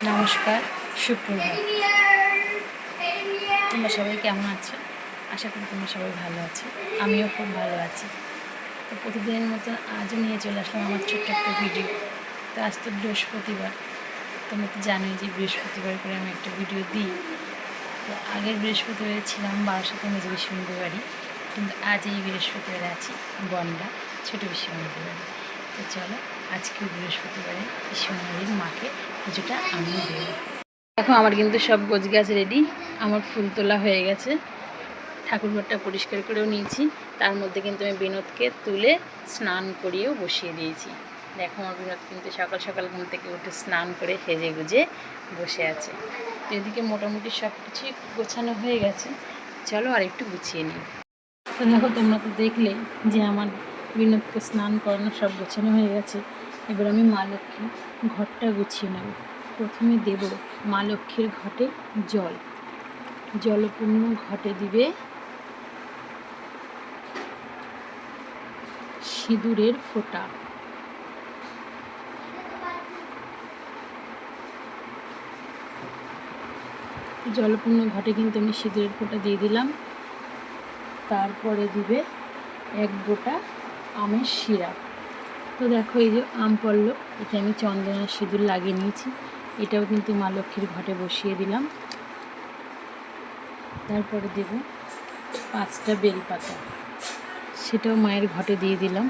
নমস্কার সুপ্রভাত তোমরা সবাই কেমন আছো? আশা করি তোমরা সবাই ভালো আছো। আমিও খুব ভালো আছি। তো প্রতিদিনের মতন আজও নিয়ে চলে আসলাম আমার ছোট্ট একটা ভিডিও। তো আজ তো বৃহস্পতিবার। তোমরা তো জানোই যে বৃহস্পতিবার করে আমি একটা ভিডিও দিই। তো আগের বৃহস্পতিবারে ছিলাম বারাসাতে মেজ বিশ্বমন্দির বাড়ি। কিন্তু আজ এই বৃহস্পতিবারে আছি বনডা ছোটো বিশ্বমন্দির বাড়ি। তো চলো আজকে বৃহস্পতিবারে বিশ্বমন্দির মাকে পুজোটা আমি দেবো। দেখো, আমার কিন্তু সব গোছ গাছ রেডি আমার ফুল তোলা হয়ে গেছে। ঠাকুরঘরটা পরিষ্কার করেও নিয়েছি। তার মধ্যে কিন্তু আমি বিনোদকে তুলে স্নান করিয়েও বসিয়ে দিয়েছি। দেখো, আমার বিনোদ কিন্তু সকাল সকাল ঘুম থেকে উঠে স্নান করে সেজে গুজে বসে আছে। এদিকে মোটামুটি সব কিছুই গোছানো হয়ে গেছে। চলো আর একটু গুছিয়ে নিই। তো দেখো, তোমরা তো দেখলে যে আমার বিনোদকে স্নান করানো সব গোছানো হয়ে গেছে। এবার আমি মা লক্ষ্মী ঘরটা গুছিয়ে নেব। প্রথমে দেব মা লক্ষ্মীর ঘটে জল। জলপূর্ণ ঘটে দিবে সিঁদুরের ফোঁটা। জলপূর্ণ ঘটে কিন্তু আমি সিঁদুরের ফোঁটা দিয়ে দিলাম। তারপরে দিবে এক গোটা আমের শিরা। তো দেখো এই যে আম পড়ল, এটা আমি চন্দনের সিঁদুর লাগিয়ে নিয়েছি। এটাও কিন্তু মা লক্ষ্মীর ঘটে বসিয়ে দিলাম। তারপরে দেব পাঁচটা বেলপাতা, সেটাও মায়ের ঘটে দিয়ে দিলাম।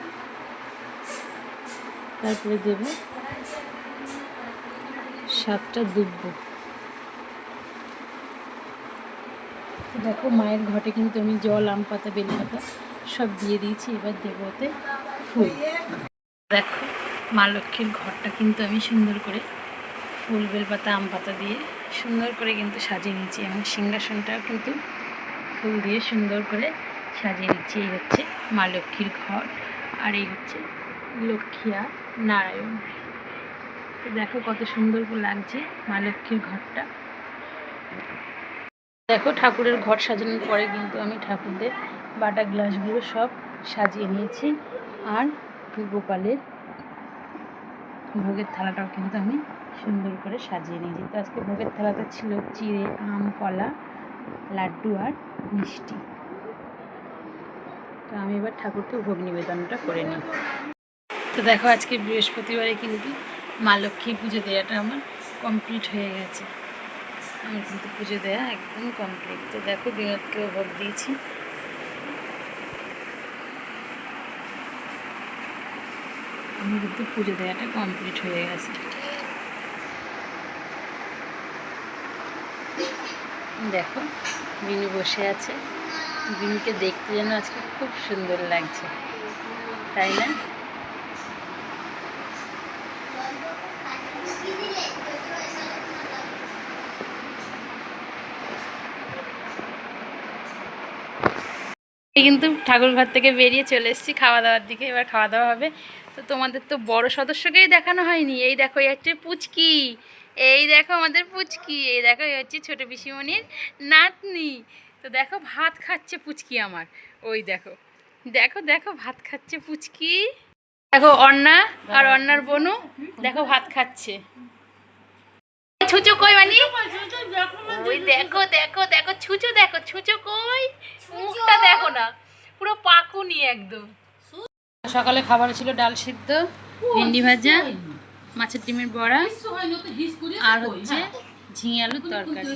তারপরে দেব সাতটা দুব্ব। দেখো মায়ের ঘটে কিন্তু আমি জল, আম পাতা, বেলপাতা সব দিয়ে দিয়েছি, এবার দেবতে ফুল। দেখো, মা লক্ষ্মীর ঘরটা কিন্তু আমি সুন্দর করে ফুল বেলপাতা, আম পাতা দিয়ে সুন্দর করে কিন্তু সাজিয়ে নিয়েছি এবং সিংহাসনটাও কিন্তু ফুল দিয়ে সুন্দর করে সাজিয়ে নিচ্ছি। এই হচ্ছে মা লক্ষ্মীর ঘর আর এই হচ্ছে লক্ষ্মী আর নারায়ণ। তো দেখো কত সুন্দর লাগছে মা লক্ষ্মীর ঘরটা। দেখো ঠাকুরের ঘর সাজানোর পরে কিন্তু আমি ঠাকুরদের বাটা গ্লাসগুলো সব সাজিয়ে নিয়েছি। আর গোপালের ভোগের থালাটাও কিন্তু আমি সুন্দর করে সাজিয়ে নিয়েছি। তো আজকে ভোগের থালাতে ছিল চিড়ে, আম, কলা, লাড্ডু আর মিষ্টি। তো আমি এবার ঠাকুরকে ভোগ নিবেদনটা করে নিই। তো দেখো আজকে বৃহস্পতিবারে কিন্তু মা লক্ষ্মী পুজো দেওয়াটা আমার কমপ্লিট হয়ে গেছে। আমার কিন্তু পুজো দেওয়া একদম কমপ্লিট তো দেখো বিনোদকেও ভোগ দিয়েছি। আমি কিন্তু পুজো দেওয়াটা কমপ্লিট হয়ে গেছে। দেখো, বিনু বসে আছে। বিনুকে দেখতে যেন আজকে খুব সুন্দর লাগছে। তাই না? কিন্তু ঠাকুর ঘর থেকে বেরিয়ে চলে এসেছি খাওয়া দাওয়ার দিকে। এবার খাওয়া দাওয়া হবে। তো তোমাদের তো বড় সদস্যকেই দেখানো হয়নি। এই দেখো, এই হচ্ছে পুচকি। এই দেখো আমাদের পুচকি। এই দেখো, এই হচ্ছে ছোটো পিসিমণির নাতনি। তো দেখো, ভাত খাচ্ছে পুচকি আমার। ওই দেখো। দেখো দেখো, ভাত খাচ্ছে পুচকি। দেখো, অন্না আর অন্নার বনু। দেখো, ভাত খাচ্ছে। ছুচো কই মানি? ওই দেখো দেখো দেখো ছুচো দেখো ছুচো কই? মুখটা দেখো না পুরো পাকুনি একদম। সকালে খাবার ছিল ডাল সিদ্ধ ভেন্ডি ভাজা মাছের ডিমের বড়া আর হচ্ছে ঝিঙে আলুর তরকারি।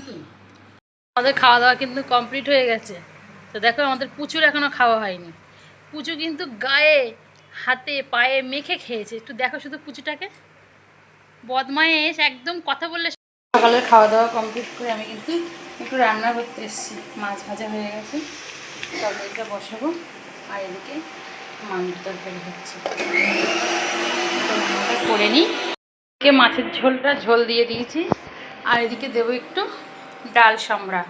আমাদের খাওয়া দাওয়া কিন্তু কমপ্লিট হয়ে গেছে। তো দেখো আমাদের পুচুর এখনও খাওয়া হয়নি। পুচু কিন্তু গায়ে হাতে পায়ে মেখে খেয়েছে। একটু দেখো শুধু পুচুটাকে। বদমায়েশ একদম কথা বললে সকালের খাওয়া দাওয়া কমপ্লিট করে আমি কিন্তু একটু রান্না করতে এসেছি। মাছ ভাজা হয়ে গেছে। তরকারিটা বসাবো। আর এদিকে মাংস তরকারি হচ্ছে। করে নিই। এদিকে মাছের ঝোলটা ঝোল দিয়ে দিয়েছি। আর এদিকে দেবো একটু ডাল সামড়া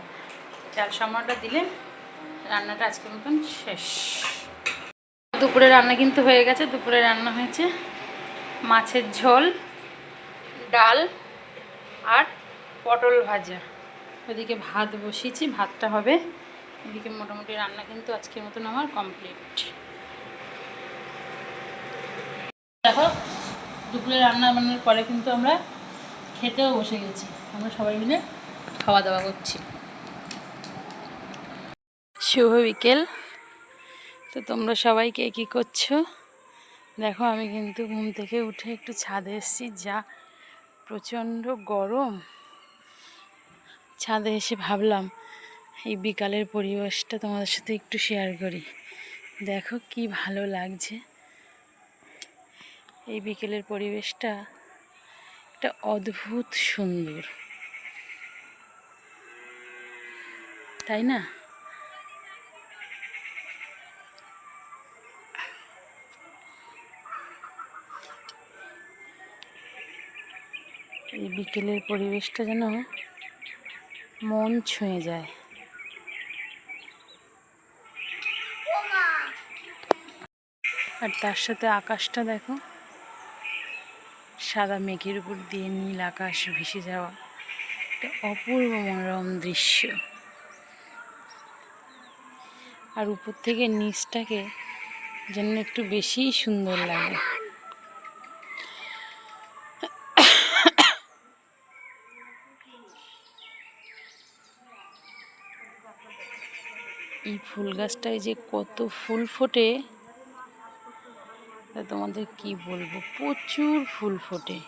ডাল সামড়াটা দিলে রান্নাটা আজকের মতন শেষ। দুপুরে রান্না কিন্তু হয়ে গেছে। দুপুরে রান্না হয়েছে মাছের ঝোল, ডাল আর পটল ভাজা। ওদিকে ভাত বসিয়েছি, ভাতটা হবে। এদিকে মোটামুটি রান্না কিন্তু আজকের মতন আমার কমপ্লিট দেখো, দুপুরে রান্না বান্নার পরে কিন্তু আমরা খেতেও বসে গেছি। আমরা সবাই মিলে খাওয়া দাওয়া করছি। শুভ বিকেল। তো তোমরা সবাই কে কী করছ? দেখো, আমি কিন্তু ঘুম থেকে উঠে একটু ছাদে এসেছি। যা প্রচণ্ড গরম। ছাদে এসে ভাবলাম, এই বিকালের পরিবেশটা তোমাদের সাথে একটু শেয়ার করি। দেখো কি ভালো লাগছে। এই বিকেলের পরিবেশটা একটা অদ্ভুত সুন্দর। তাই না? এই বিকেলের পরিবেশটা যেন মন ছুঁয়ে যায়। আর তার সাথে আকাশটা দেখো, সাদা মেঘের উপর দিয়ে নীল আকাশ ভেসে যাওয়া একটা অপূর্ব মনোরম দৃশ্য। আর উপর থেকে নিচটাকে যেন একটু বেশিই সুন্দর লাগে। এই ফুল গাছটায় যে কত ফুল ফোটে, তা তোমাদের কি বলব? প্রচুর ফুল ফোটে।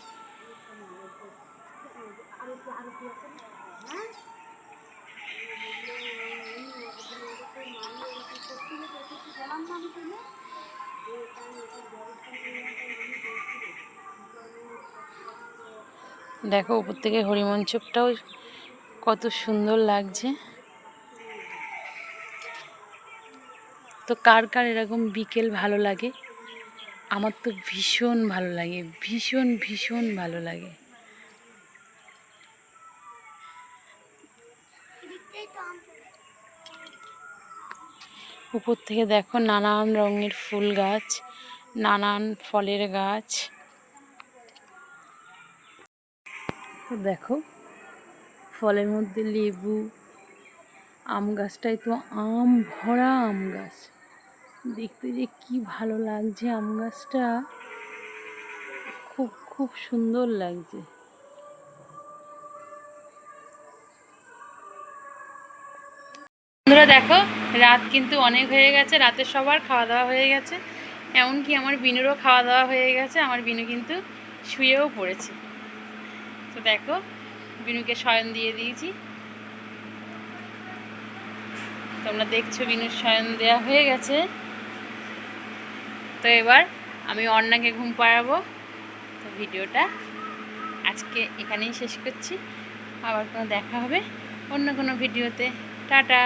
দেখো, উপর থেকে হরিমঞ্চপটাও কত সুন্দর লাগছে। তো কার কার এরকম বিকেল ভালো লাগে? আমার তো ভীষণ ভালো লাগে, ভীষণ ভীষণ ভালো লাগে। উপর থেকে দেখো নানান রঙের ফুল গাছ, নানান ফলের গাছ। তো দেখো, ফলের মধ্যে লেবু, আম গাছটাই তো আম ভরা আম গাছ। দেখতে যে কি ভালো লাগছে আম গাছটা। খুব খুব সুন্দর লাগছে। বন্ধুরা দেখো, রাত কিন্তু অনেক হয়ে গেছে, রাতে সবার খাওয়া দাওয়া হয়ে গেছে। এমনকি আমার বিনুরও খাওয়া দাওয়া হয়ে গেছে, আমার বিনু কিন্তু শুয়েও পড়েছে। তো দেখো, বিনুকে শয়ন দিয়ে দিয়েছি। তোমরা দেখছ বিনুর শয়ন দেওয়া হয়ে গেছে। তো এবার আমি অন্নাকে ঘুম পাড়াবো। তো ভিডিওটা আজকে এখানেই শেষ করছি। আবার কোনো দেখা হবে অন্য কোনো ভিডিওতে। টাটা!